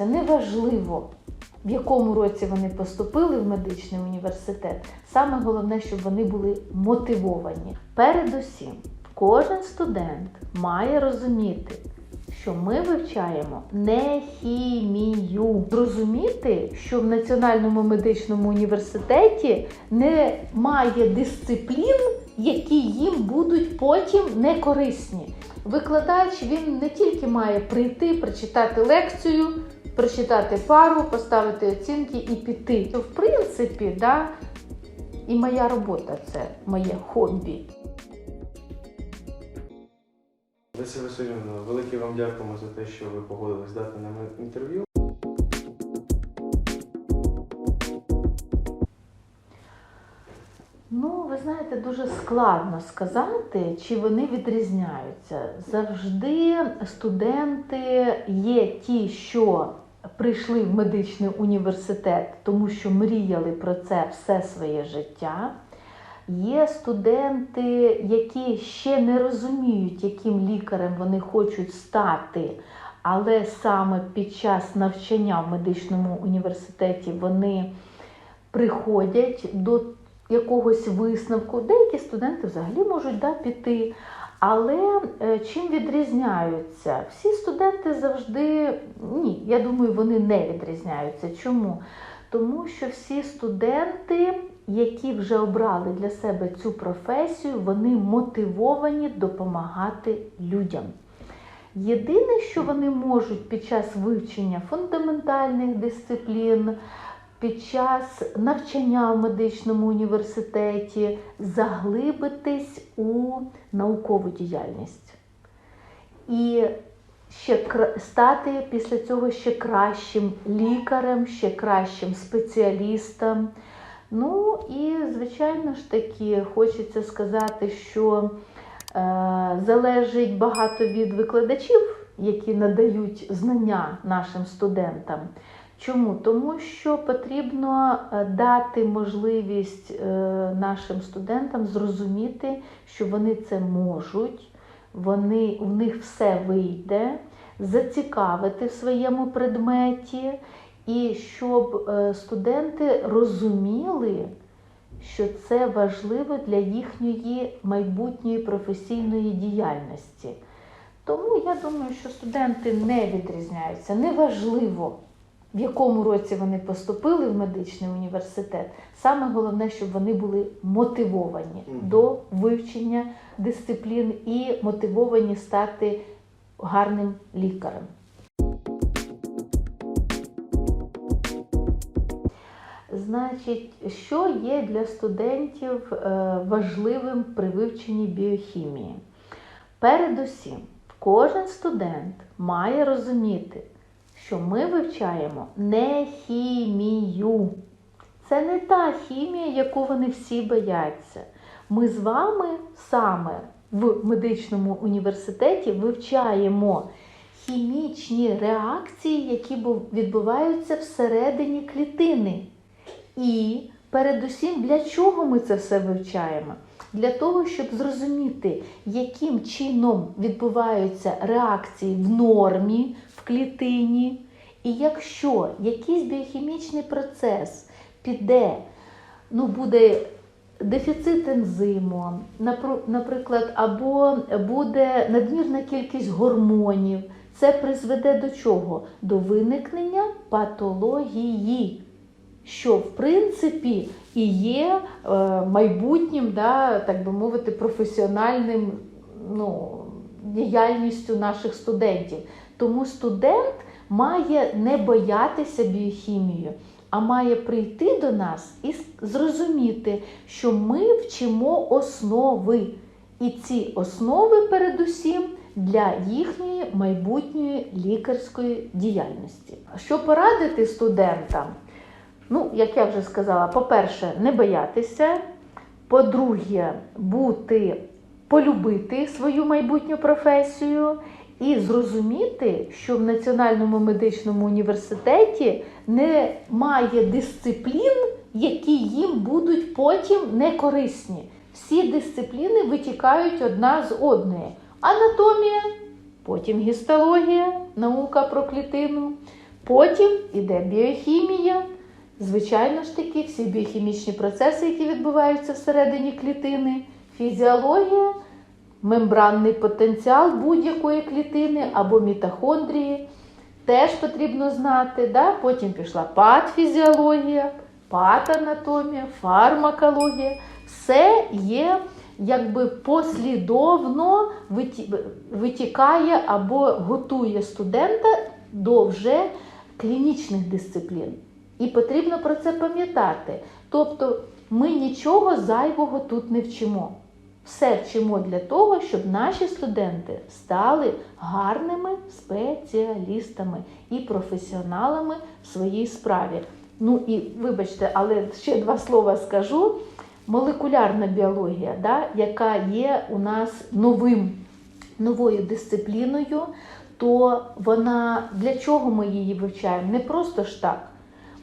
відрізняються. Неважливо, в якому році вони поступили в медичний університет. Саме головне, щоб вони були мотивовані. Передусім, кожен студент має розуміти, що ми вивчаємо не хімію. Зрозуміти, що в Національному медичному університеті немає дисциплін, які їм будуть потім не корисні. Викладач він не тільки має прийти, прочитати лекцію, прочитати пару, поставити оцінки і піти. В принципі, да, і моя робота це моє хобі. Леся Васильівна, велике вам дякуємо за те, що ви погодились дати нам інтерв'ю. Ну, ви знаєте, дуже складно сказати, чи вони відрізняються. Завжди студенти є ті, що прийшли в медичний університет, тому що мріяли про це все своє життя. Є студенти, які ще не розуміють, яким лікарем вони хочуть стати, але саме під час навчання в медичному університеті вони приходять до якогось висновку. Деякі студенти взагалі можуть да, піти. Але е, чим відрізняються? Всі студенти завжди ні, я думаю, вони не відрізняються. Чому? Тому що всі студенти, які вже обрали для себе цю професію, вони мотивовані допомагати людям. Єдине, що вони можуть під час вивчення фундаментальних дисциплін, під час навчання в медичному університеті заглибитись у наукову діяльність. І ще стати після цього ще кращим лікарем, ще кращим спеціалістом. Ну і, звичайно ж таки, хочеться сказати, що е, залежить багато від викладачів, які надають знання нашим студентам. Чому? Тому що потрібно е, дати можливість е, нашим студентам зрозуміти, що вони це можуть, вони, у них все вийде, зацікавити в своєму предметі, і щоб е, студенти розуміли, що це важливо для їхньої майбутньої професійної діяльності. Тому я думаю, що студенти не відрізняються. Неважливо, в якому році вони поступили в медичний університет. Саме головне, щоб вони були мотивовані Мгм. до вивчення дисциплін і мотивовані стати гарним лікарем. Значить, що є для студентів е, важливим при вивченні біохімії? Передусім, кожен студент має розуміти, що ми вивчаємо не хімію. Це не та хімія, яку вони всі бояться. Ми з вами саме в медичному університеті вивчаємо хімічні реакції, які відбуваються всередині клітини. І передусім, для чого ми це все вивчаємо? Для того, щоб зрозуміти, яким чином відбуваються реакції в нормі в клітині, і якщо якийсь біохімічний процес піде, ну, буде дефіцит ензиму, наприклад, або буде надмірна кількість гормонів, це призведе до чого? До виникнення патології що в принципі і є е, майбутнім, да, так би мовити, професіональним ну, діяльністю наших студентів. Тому студент має не боятися біохімію, а має прийти до нас і зрозуміти, що ми вчимо основи. І ці основи передусім для їхньої майбутньої лікарської діяльності. Що порадити студентам? Ну, як я вже сказала, по-перше, не боятися. По-друге, бути, полюбити свою майбутню професію і зрозуміти, що в Національному медичному університеті немає дисциплін, які їм будуть потім не корисні. Всі дисципліни витікають одна з одної. Анатомія, потім гістологія, наука про клітину, Потім іде біохімія. Звичайно ж таки, всі біохімічні процеси, які відбуваються всередині клітини, фізіологія, мембранний потенціал будь-якої клітини або мітохондрії. Теж потрібно знати. Да? Потім пішла патфізіологія, патанатомія, фармакологія. Все є якби послідовно витікає або готує студента до вже клінічних дисциплін. І потрібно про це пам'ятати. Тобто ми нічого зайвого тут не вчимо. Все вчимо для того, щоб наші студенти стали гарними спеціалістами і професіоналами в своїй справі. Ну і вибачте, але ще два слова скажу. Молекулярна біологія, да, яка є у нас новим, новою дисципліною, то вона для чого ми її вивчаємо? Не просто ж так.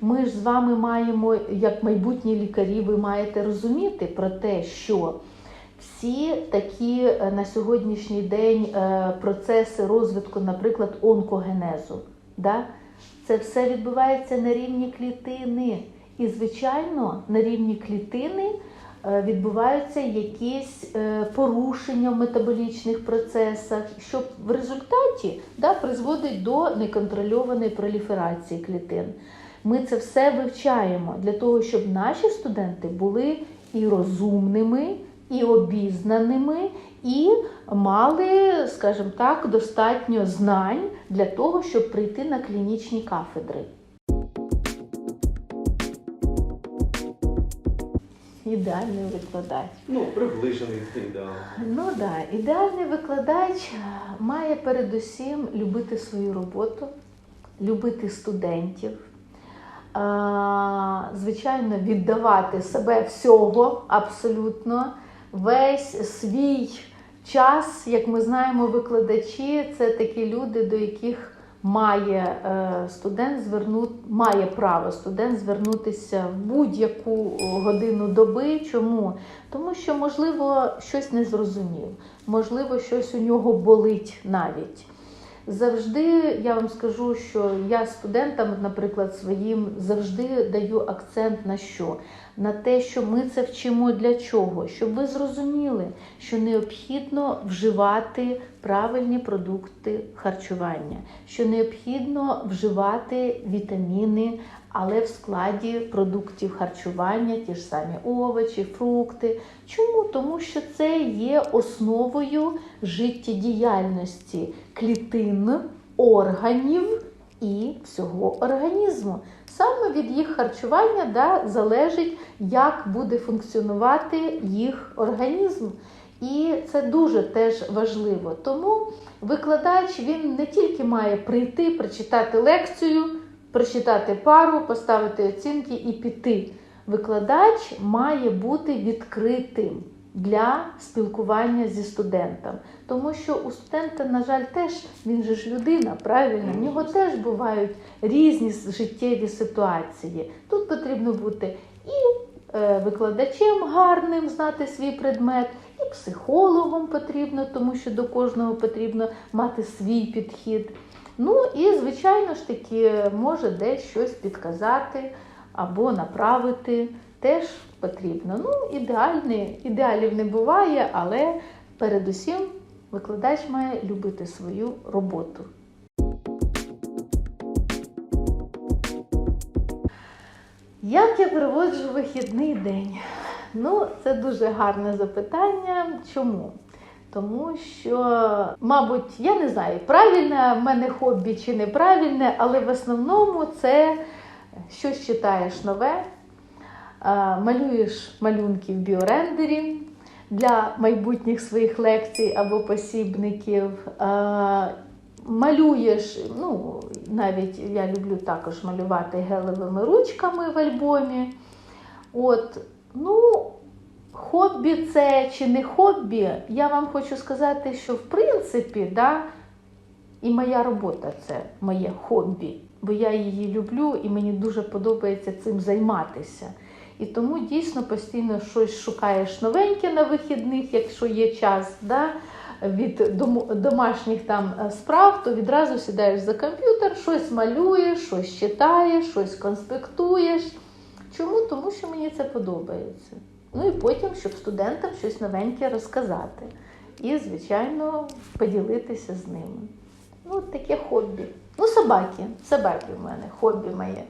Ми ж з вами маємо, як майбутні лікарі, ви маєте розуміти про те, що всі такі е, на сьогоднішній день е, процеси розвитку, наприклад, онкогенезу, да? це все відбувається на рівні клітини. І, звичайно, на рівні клітини е, відбуваються якісь порушення в метаболічних процесах, що в результаті да, призводить до неконтрольованої проліферації клітин. Ми це все вивчаємо для того, щоб наші студенти були і розумними, і обізнаними, і мали, скажімо так, достатньо знань для того, щоб прийти на клінічні кафедри. Ідеальний викладач. Ну, приближений до ідеалу. Ну так, да. ідеальний викладач має передусім любити свою роботу, любити студентів, звичайно, віддавати себе всього абсолютно, весь свій час, як ми знаємо, викладачі це такі люди, до яких має е, студент звернути, має право студент звернутися в будь-яку годину доби. Чому? Тому що, можливо, щось не зрозумів, можливо, щось у нього болить навіть. Завжди я вам скажу, що я студентам, наприклад, своїм завжди даю акцент на що? На те, що ми це вчимо для чого? Щоб ви зрозуміли, що необхідно вживати правильні продукти харчування, що необхідно вживати вітаміни, але в складі продуктів харчування, ті ж самі овочі, фрукти. Чому? Тому що це є основою життєдіяльності клітин, органів і всього організму. Саме від їх харчування да, залежить, як буде функціонувати їх організм. І це дуже теж важливо. Тому викладач він не тільки має прийти, прочитати лекцію, прочитати пару, поставити оцінки і піти. Викладач має бути відкритим для спілкування зі студентом. Тому що у студента, на жаль, теж він же ж людина, правильно, в нього теж бувають різні життєві ситуації. Тут потрібно бути і е, викладачем гарним, знати свій предмет, і психологом потрібно, тому що до кожного потрібно мати свій підхід. Ну і, звичайно ж таки, може десь щось підказати або направити. Теж потрібно. Ну, ідеальний, ідеалів не буває, але передусім викладач має любити свою роботу. Як я проводжу вихідний день? Ну, це дуже гарне запитання. Чому? Тому що, мабуть, я не знаю, правильне в мене хобі чи неправильне, але в основному це щось читаєш нове, малюєш малюнки в біорендері для майбутніх своїх лекцій або посібників. Малюєш, ну, навіть я люблю також малювати гелевими ручками в альбомі. От, ну, хобі це чи не хобі, я вам хочу сказати, що в принципі, да, і моя робота це моє хобі, бо я її люблю і мені дуже подобається цим займатися. І тому дійсно постійно щось шукаєш новеньке на вихідних, якщо є час. Да? від домашніх там е, справ, то відразу сідаєш за комп'ютер, щось малюєш, щось читаєш, щось конспектуєш. Чому? Тому що мені це подобається. Ну і потім, щоб студентам щось новеньке розказати. І, звичайно, поділитися з ними. Ну, таке хобі. Ну, собаки. Собаки в мене, хобі моє.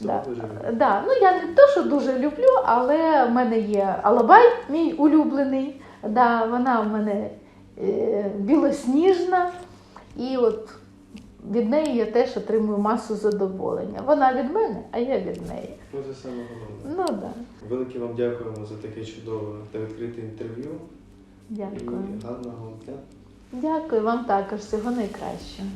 Да. Да. Ну, я не то, що дуже люблю, але в мене є Алабай, мій улюблений. Да, вона в мене е, білосніжна. І от від неї я теж отримую масу задоволення. Вона від мене, а я від неї. Ну, це саме головне. Ну да. Велике вам дякуємо за таке чудове та відкрите інтерв'ю. дякую. І гарного дня. Дякую вам також. Всього найкращого.